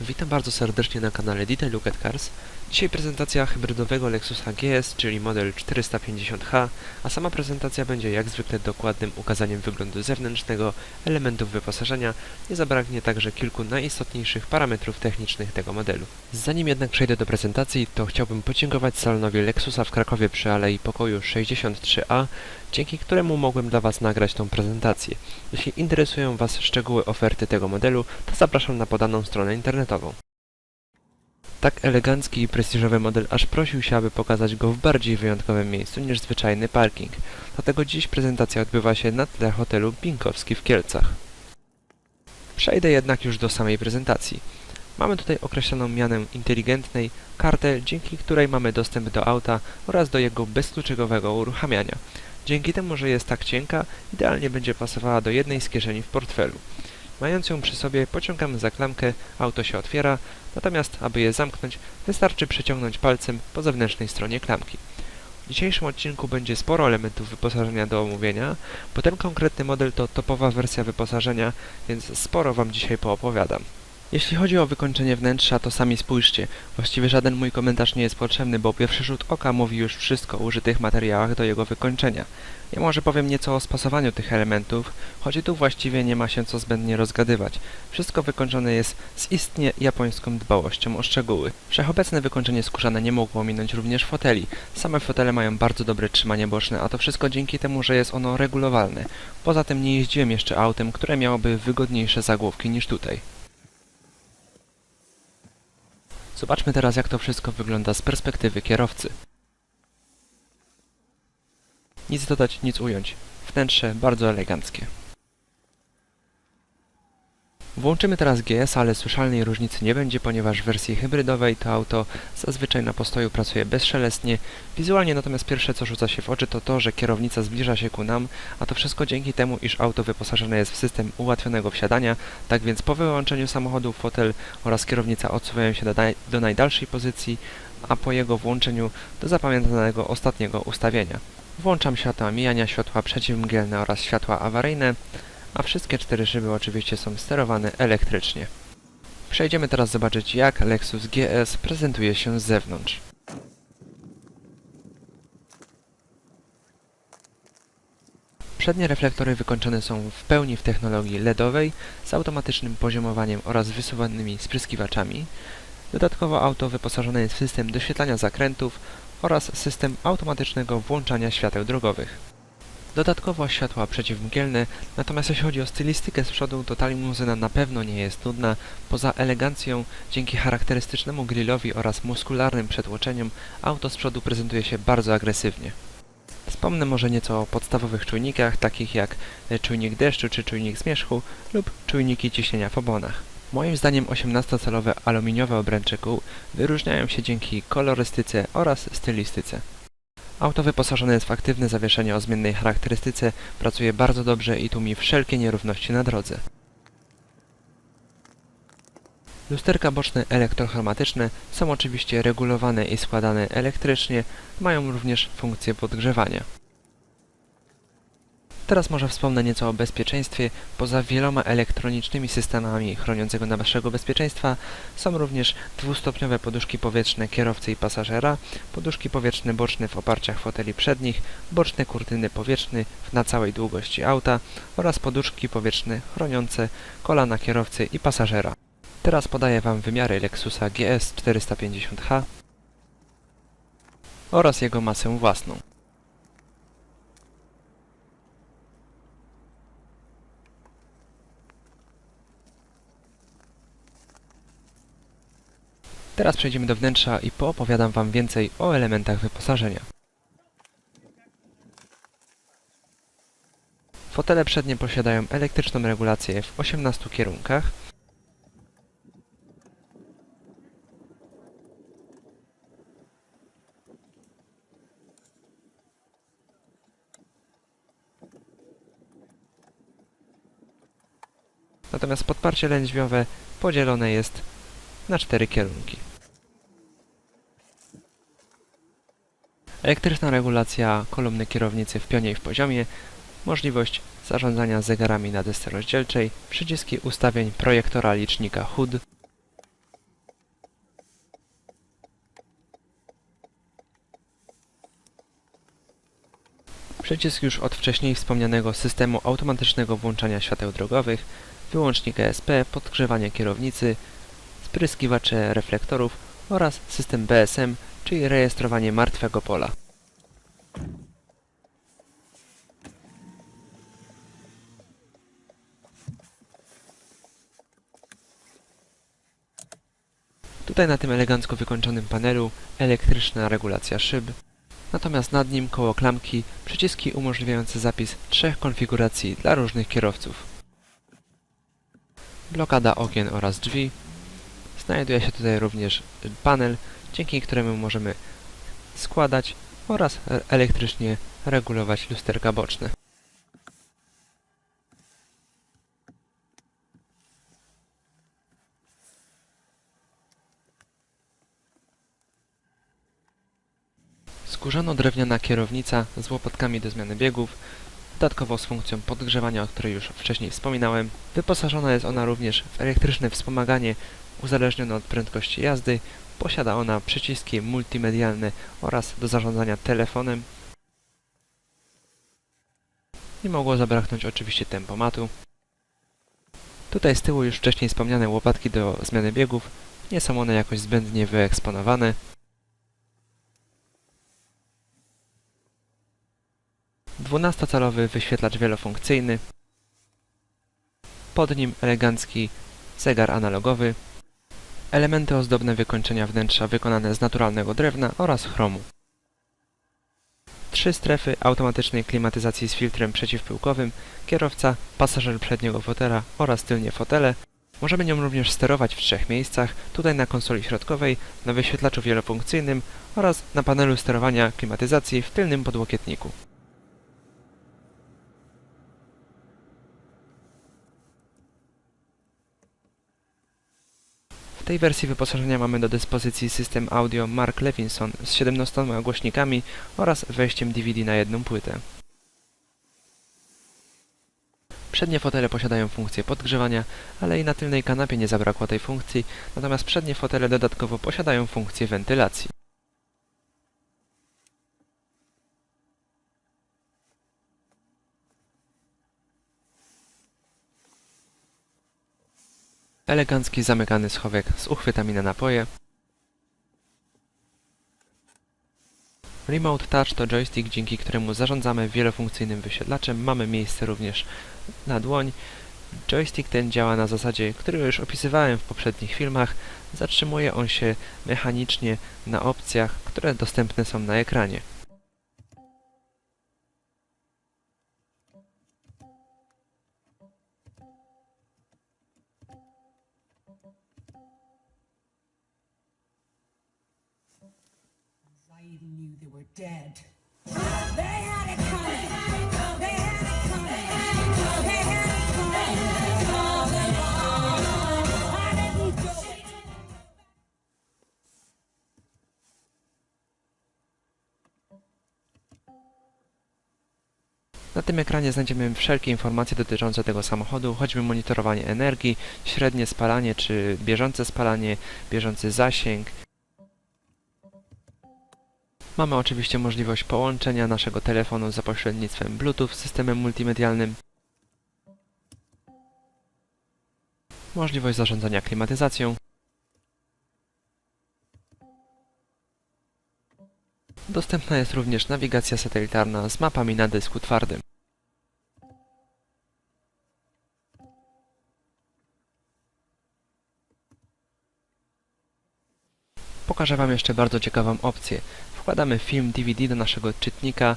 Witam bardzo serdecznie na kanale Detail Look at Cars. Dzisiaj prezentacja hybrydowego Lexusa GS, czyli model 450H, a sama prezentacja będzie jak zwykle dokładnym ukazaniem wyglądu zewnętrznego, elementów wyposażenia, nie zabraknie także kilku najistotniejszych parametrów technicznych tego modelu. Zanim jednak przejdę do prezentacji, to chciałbym podziękować salonowi Lexusa w Krakowie przy Alei Pokoju 63A, dzięki któremu mogłem dla Was nagrać tą prezentację. Jeśli interesują Was szczegóły oferty tego modelu, to zapraszam na podaną stronę internetową. Tak elegancki i prestiżowy model aż prosił się, aby pokazać go w bardziej wyjątkowym miejscu niż zwyczajny parking. Dlatego dziś prezentacja odbywa się na tle hotelu Binkowski w Kielcach. Przejdę jednak już do samej prezentacji. Mamy tutaj określoną mianę inteligentnej kartę, dzięki której mamy dostęp do auta oraz do jego bezkluczykowego uruchamiania. Dzięki temu, że jest tak cienka, idealnie będzie pasowała do jednej z kieszeni w portfelu. Mając ją przy sobie, pociągamy za klamkę, auto się otwiera, natomiast aby je zamknąć, wystarczy przeciągnąć palcem po zewnętrznej stronie klamki. W dzisiejszym odcinku będzie sporo elementów wyposażenia do omówienia, bo ten konkretny model to topowa wersja wyposażenia, więc sporo Wam dzisiaj poopowiadam. Jeśli chodzi o wykończenie wnętrza, to sami spójrzcie. Właściwie żaden mój komentarz nie jest potrzebny, bo pierwszy rzut oka mówi już wszystko o użytych materiałach do jego wykończenia. Ja może powiem nieco o spasowaniu tych elementów, choć tu właściwie nie ma się co zbędnie rozgadywać. Wszystko wykończone jest z istnie japońską dbałością o szczegóły. Wszechobecne wykończenie skórzane nie mogło minąć również foteli. Same fotele mają bardzo dobre trzymanie boczne, a to wszystko dzięki temu, że jest ono regulowalne. Poza tym nie jeździłem jeszcze autem, które miałoby wygodniejsze zagłówki niż tutaj. Zobaczmy teraz, jak to wszystko wygląda z perspektywy kierowcy. Nic dodać, nic ująć. Wnętrze bardzo eleganckie. Włączymy teraz GS, ale słyszalnej różnicy nie będzie, ponieważ w wersji hybrydowej to auto zazwyczaj na postoju pracuje bezszelestnie. Wizualnie natomiast pierwsze co rzuca się w oczy to to, że kierownica zbliża się ku nam, a to wszystko dzięki temu, iż auto wyposażone jest w system ułatwionego wsiadania, tak więc po wyłączeniu samochodu fotel oraz kierownica odsuwają się do, do najdalszej pozycji, a po jego włączeniu do zapamiętanego ostatniego ustawienia. Włączam światła mijania, światła przeciwmgielne oraz światła awaryjne, a wszystkie cztery szyby oczywiście są sterowane elektrycznie. Przejdziemy teraz zobaczyć jak Lexus GS prezentuje się z zewnątrz. Przednie reflektory wykończone są w pełni w technologii LEDowej z automatycznym poziomowaniem oraz wysuwanymi spryskiwaczami. Dodatkowo auto wyposażone jest w system doświetlania zakrętów oraz system automatycznego włączania świateł drogowych. Dodatkowo światła przeciwmgielne, natomiast jeśli chodzi o stylistykę z przodu, to ta limuzyna na pewno nie jest nudna. Poza elegancją, dzięki charakterystycznemu grillowi oraz muskularnym przetłoczeniom, auto z przodu prezentuje się bardzo agresywnie. Wspomnę może nieco o podstawowych czujnikach, takich jak e, czujnik deszczu czy czujnik zmierzchu lub czujniki ciśnienia w obłonach. Moim zdaniem 18-calowe aluminiowe obręcze kół wyróżniają się dzięki kolorystyce oraz stylistyce. Auto wyposażone jest w aktywne zawieszenie o zmiennej charakterystyce, pracuje bardzo dobrze i tłumi wszelkie nierówności na drodze. Lusterka boczne elektrochromatyczne są oczywiście regulowane i składane elektrycznie, mają również funkcję podgrzewania. Teraz może wspomnę nieco o bezpieczeństwie. Poza wieloma elektronicznymi systemami chroniącego naszego bezpieczeństwa są również dwustopniowe poduszki powietrzne kierowcy i pasażera, poduszki powietrzne boczne w oparciach foteli przednich, boczne kurtyny powietrzne na całej długości auta oraz poduszki powietrzne chroniące kolana kierowcy i pasażera. Teraz podaję Wam wymiary Lexusa GS 450H oraz jego masę własną. Teraz przejdziemy do wnętrza i poopowiadam Wam więcej o elementach wyposażenia. Fotele przednie posiadają elektryczną regulację w 18 kierunkach. Natomiast podparcie lędźwiowe podzielone jest na cztery kierunki. elektryczna regulacja kolumny kierownicy w pionie i w poziomie, możliwość zarządzania zegarami na desce rozdzielczej, przyciski ustawień projektora licznika HUD, przycisk już od wcześniej wspomnianego systemu automatycznego włączania świateł drogowych, wyłącznik ESP, podgrzewanie kierownicy, spryskiwacze reflektorów oraz system BSM czyli rejestrowanie martwego pola. Tutaj na tym elegancko wykończonym panelu elektryczna regulacja szyb, natomiast nad nim koło klamki przyciski umożliwiające zapis trzech konfiguracji dla różnych kierowców. Blokada okien oraz drzwi. Znajduje się tutaj również panel, dzięki któremu możemy składać oraz e- elektrycznie regulować lusterka boczne. Skórzano-drewniana kierownica z łopatkami do zmiany biegów, dodatkowo z funkcją podgrzewania, o której już wcześniej wspominałem. Wyposażona jest ona również w elektryczne wspomaganie uzależnione od prędkości jazdy. Posiada ona przyciski multimedialne oraz do zarządzania telefonem. Nie mogło zabraknąć oczywiście tempomatu. Tutaj z tyłu już wcześniej wspomniane łopatki do zmiany biegów. Nie są one jakoś zbędnie wyeksponowane. 12-calowy wyświetlacz wielofunkcyjny. Pod nim elegancki zegar analogowy. Elementy ozdobne wykończenia wnętrza wykonane z naturalnego drewna oraz chromu. Trzy strefy automatycznej klimatyzacji z filtrem przeciwpyłkowym, kierowca, pasażer przedniego fotela oraz tylnie fotele. Możemy nią również sterować w trzech miejscach, tutaj na konsoli środkowej, na wyświetlaczu wielofunkcyjnym oraz na panelu sterowania klimatyzacji w tylnym podłokietniku. Tej wersji wyposażenia mamy do dyspozycji system audio Mark Levinson z 17 głośnikami oraz wejściem DVD na jedną płytę. Przednie fotele posiadają funkcję podgrzewania, ale i na tylnej kanapie nie zabrakło tej funkcji, natomiast przednie fotele dodatkowo posiadają funkcję wentylacji. Elegancki zamykany schowek z uchwytami na napoje. Remote Touch to joystick, dzięki któremu zarządzamy wielofunkcyjnym wyświetlaczem. Mamy miejsce również na dłoń. Joystick ten działa na zasadzie, który już opisywałem w poprzednich filmach. Zatrzymuje on się mechanicznie na opcjach, które dostępne są na ekranie. Dead. They had it coming. Na tym ekranie znajdziemy wszelkie informacje dotyczące tego samochodu, choćby monitorowanie energii, średnie spalanie czy bieżące spalanie, bieżący zasięg. Mamy oczywiście możliwość połączenia naszego telefonu za pośrednictwem Bluetooth z systemem multimedialnym. Możliwość zarządzania klimatyzacją. Dostępna jest również nawigacja satelitarna z mapami na dysku twardym. Pokażę Wam jeszcze bardzo ciekawą opcję. Wkładamy film DVD do naszego czytnika.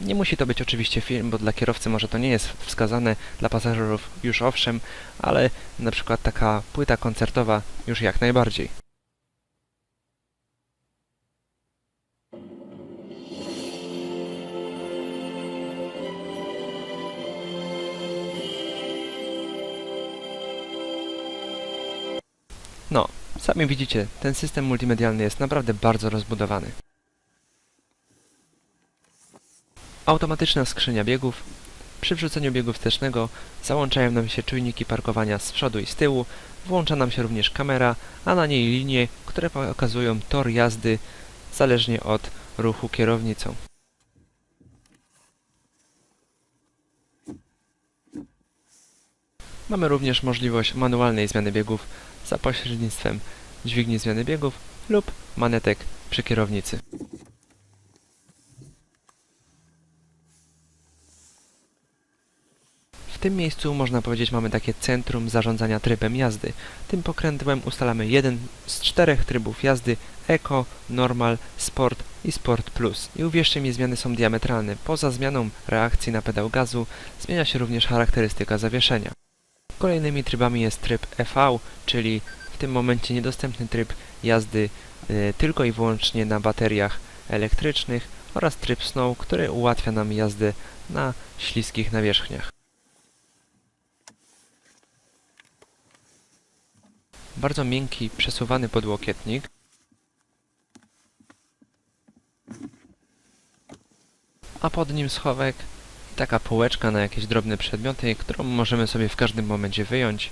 Nie musi to być oczywiście film, bo dla kierowcy może to nie jest wskazane, dla pasażerów już owszem, ale na przykład taka płyta koncertowa już jak najbardziej. No, sami widzicie, ten system multimedialny jest naprawdę bardzo rozbudowany. Automatyczna skrzynia biegów. Przy wrzuceniu biegu wstecznego załączają nam się czujniki parkowania z przodu i z tyłu, włącza nam się również kamera, a na niej linie, które pokazują tor jazdy zależnie od ruchu kierownicą. Mamy również możliwość manualnej zmiany biegów za pośrednictwem dźwigni zmiany biegów lub manetek przy kierownicy. Tym miejscu można powiedzieć mamy takie centrum zarządzania trybem jazdy. Tym pokrętłem ustalamy jeden z czterech trybów jazdy Eco, Normal, Sport i Sport Plus. I uwierzcie mi, zmiany są diametralne. Poza zmianą reakcji na pedał gazu zmienia się również charakterystyka zawieszenia. Kolejnymi trybami jest tryb EV, czyli w tym momencie niedostępny tryb jazdy y, tylko i wyłącznie na bateriach elektrycznych oraz tryb Snow, który ułatwia nam jazdę na śliskich nawierzchniach. Bardzo miękki, przesuwany podłokietnik. A pod nim schowek taka półeczka na jakieś drobne przedmioty, którą możemy sobie w każdym momencie wyjąć.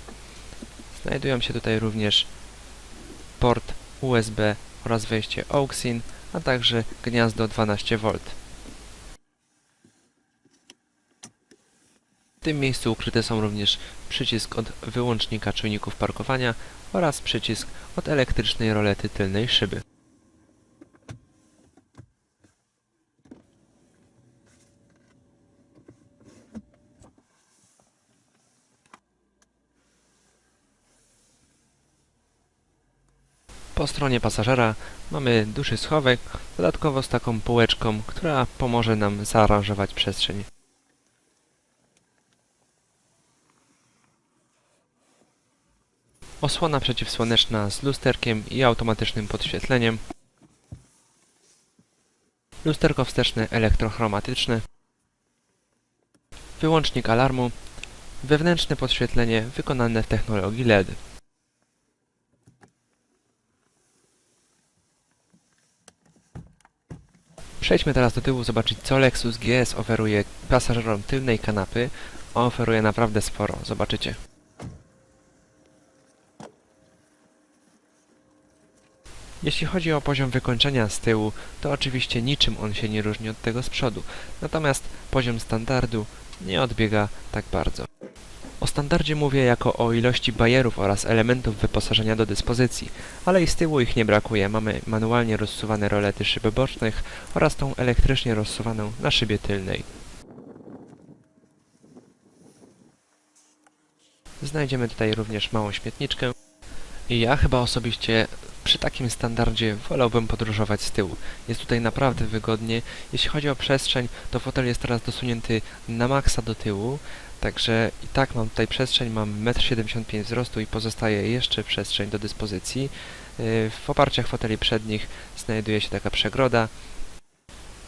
Znajdują się tutaj również port USB oraz wejście AUXIN, a także gniazdo 12V. W tym miejscu ukryte są również przycisk od wyłącznika czujników parkowania oraz przycisk od elektrycznej rolety tylnej szyby. Po stronie pasażera mamy duży schowek, dodatkowo z taką półeczką, która pomoże nam zaaranżować przestrzeń. Osłona przeciwsłoneczna z lusterkiem i automatycznym podświetleniem. Lusterko wsteczne elektrochromatyczne. Wyłącznik alarmu. Wewnętrzne podświetlenie wykonane w technologii LED. Przejdźmy teraz do tyłu, zobaczyć co Lexus GS oferuje pasażerom tylnej kanapy. On oferuje naprawdę sporo, zobaczycie. Jeśli chodzi o poziom wykończenia z tyłu, to oczywiście niczym on się nie różni od tego z przodu, natomiast poziom standardu nie odbiega tak bardzo. O standardzie mówię jako o ilości bajerów oraz elementów wyposażenia do dyspozycji, ale i z tyłu ich nie brakuje. Mamy manualnie rozsuwane rolety szyby bocznych oraz tą elektrycznie rozsuwaną na szybie tylnej. Znajdziemy tutaj również małą śmietniczkę. I ja chyba osobiście przy takim standardzie wolałbym podróżować z tyłu. Jest tutaj naprawdę wygodnie. Jeśli chodzi o przestrzeń, to fotel jest teraz dosunięty na maksa do tyłu, także i tak mam tutaj przestrzeń, mam 1,75 m wzrostu i pozostaje jeszcze przestrzeń do dyspozycji. Yy, W oparciach foteli przednich znajduje się taka przegroda.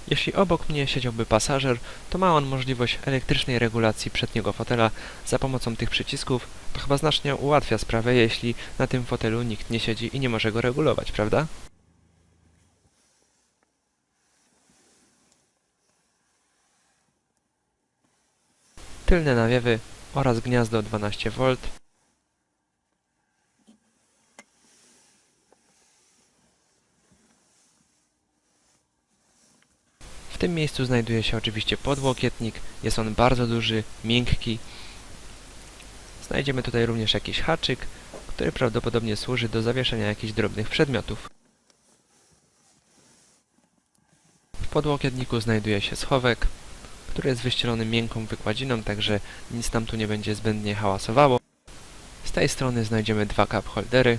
Jeśli obok mnie siedziałby pasażer, to ma on możliwość elektrycznej regulacji przedniego fotela za pomocą tych przycisków. To chyba znacznie ułatwia sprawę, jeśli na tym fotelu nikt nie siedzi i nie może go regulować, prawda? Tylne nawiewy oraz gniazdo 12V. W tym miejscu znajduje się oczywiście podłokietnik. Jest on bardzo duży, miękki. Znajdziemy tutaj również jakiś haczyk, który prawdopodobnie służy do zawieszenia jakichś drobnych przedmiotów. W podłokietniku znajduje się schowek, który jest wyścielony miękką wykładziną, także nic nam tu nie będzie zbędnie hałasowało. Z tej strony znajdziemy dwa cup holdery.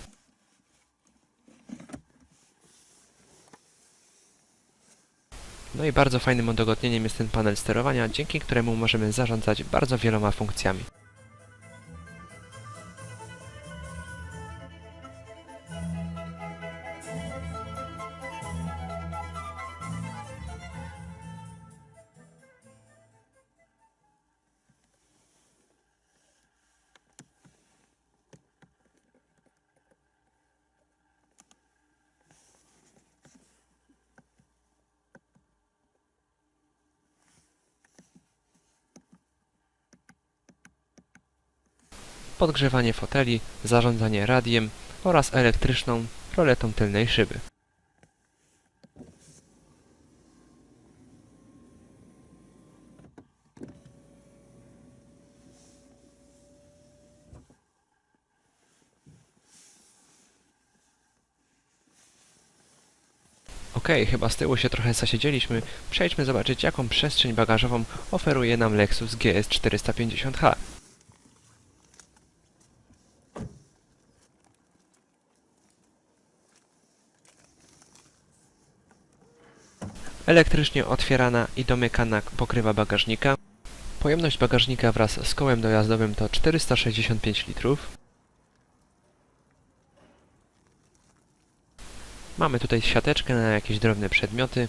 No i bardzo fajnym udogodnieniem jest ten panel sterowania, dzięki któremu możemy zarządzać bardzo wieloma funkcjami. podgrzewanie foteli, zarządzanie radiem oraz elektryczną roletą tylnej szyby. Okej, chyba z tyłu się trochę zasiedzieliśmy. Przejdźmy zobaczyć, jaką przestrzeń bagażową oferuje nam Lexus GS 450H. Elektrycznie otwierana i domykana pokrywa bagażnika. Pojemność bagażnika wraz z kołem dojazdowym to 465 litrów. Mamy tutaj siateczkę na jakieś drobne przedmioty.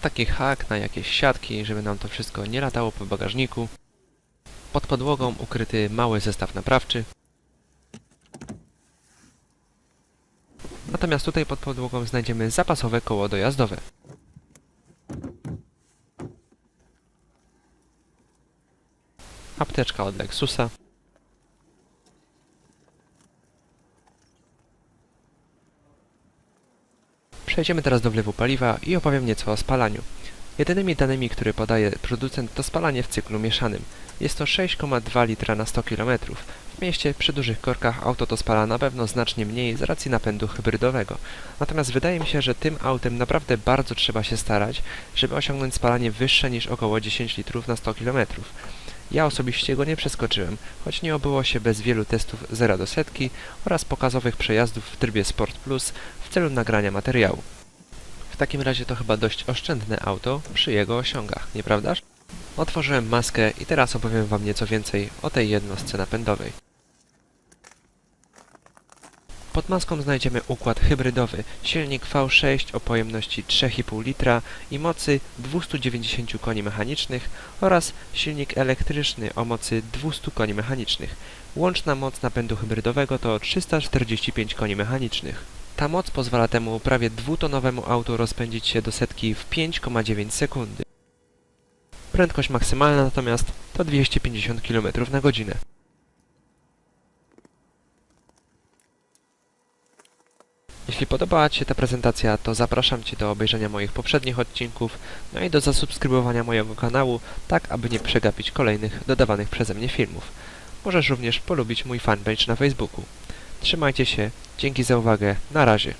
Taki hak na jakieś siatki, żeby nam to wszystko nie latało po bagażniku. Pod podłogą ukryty mały zestaw naprawczy. Natomiast tutaj pod podłogą znajdziemy zapasowe koło dojazdowe. Apteczka od Lexusa. Przejdziemy teraz do wlewu paliwa i opowiem nieco o spalaniu. Jedynymi danymi, które podaje producent to spalanie w cyklu mieszanym. Jest to 6,2 litra na 100 km. W mieście przy dużych korkach auto to spala na pewno znacznie mniej z racji napędu hybrydowego. Natomiast wydaje mi się, że tym autem naprawdę bardzo trzeba się starać, żeby osiągnąć spalanie wyższe niż około 10 litrów na 100 km. Ja osobiście go nie przeskoczyłem, choć nie obyło się bez wielu testów 0 do setki oraz pokazowych przejazdów w trybie Sport Plus w celu nagrania materiału. Takim razie to chyba dość oszczędne auto przy jego osiągach, nieprawdaż? Otworzyłem maskę i teraz opowiem Wam nieco więcej o tej jednostce napędowej. Pod maską znajdziemy układ hybrydowy, silnik V6 o pojemności 3,5 litra i mocy 290 koni mechanicznych oraz silnik elektryczny o mocy 200 koni mechanicznych. Łączna moc napędu hybrydowego to 345 koni mechanicznych. Ta moc pozwala temu prawie dwutonowemu autu rozpędzić się do setki w 5,9 sekundy. Prędkość maksymalna natomiast to 250 km na godzinę. Jeśli podobała Ci się ta prezentacja, to zapraszam Cię do obejrzenia moich poprzednich odcinków, no i do zasubskrybowania mojego kanału, tak aby nie przegapić kolejnych dodawanych przeze mnie filmów. Możesz również polubić mój fanpage na Facebooku. Trzymajcie się, dzięki za uwagę, na razie.